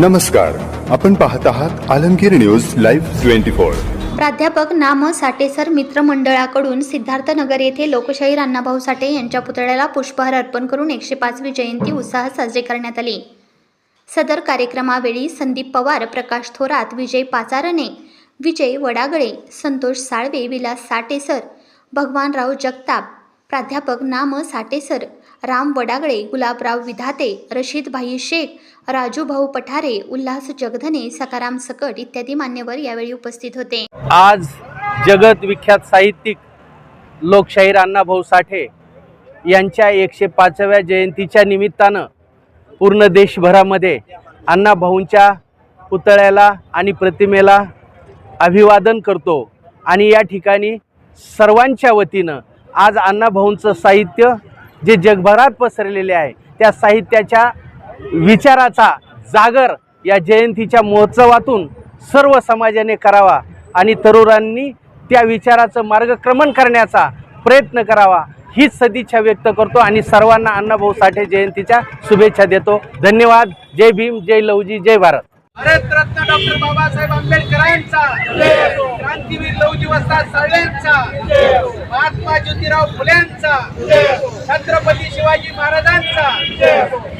नमस्कार आपण पाहत आहात Alamgir news live twenty four. प्राध्यापक नाम साटेसर मित्रमंडळाकडून सिद्धार्थनगर येथे लोकशाही अण्णाभाऊ साठे यांच्या पुतळ्याला पुष्पहार अर्पण करून एकशे पाचवी जयंती उत्साहात साजरी करण्यात आली. सदर कार्यक्रमावेळी संदीप पवार प्रकाश थोरात विजय पाचारणे विजय वडागळे संतोष साळवे विलास साटेसर भगवानराव जगताप प्राध्यापक नाम साटेसर राम वडागळे गुलाबराव विधाते रशीदभाई शेख राजूभाऊ पठारे उल्हास जगधने सकाराम सकट इत्यादी मान्यवर यावेळी उपस्थित होते. आज जगत विख्यात साहित्यिक लोकशाहीर अण्णाभाऊ साठे यांच्या एकशे पाचव्या जयंतीच्या निमित्तानं पूर्ण देशभरामध्ये अण्णाभाऊंच्या पुतळ्याला आणि प्रतिमेला अभिवादन करतो. आणि या ठिकाणी सर्वांच्या वतीनं आज अण्णाभाऊंचं साहित्य जे जगभरात पसरलेले आहे त्या साहित्याच्या विचाराचा जागर या जयंतीच्या महोत्सवातून सर्व समाजाने करावा आणि तरुणांनी त्या विचाराचं मार्गक्रमण करण्याचा प्रयत्न करावा हीच सदिच्छा व्यक्त करतो आणि सर्वांना अण्णाभाऊ साठे जयंतीच्या शुभेच्छा देतो. धन्यवाद. जय भीम जय लवजी जय भारत. भारतरत्न डॉक्टर बाबासाहेब आंबेडकरांचा. क्रांतीवीर लवजी वस्ताद साळवेंचा. महात्मा ज्योतिराव फुल्यांचा छत्रपती शिवाजी महाराजांचा.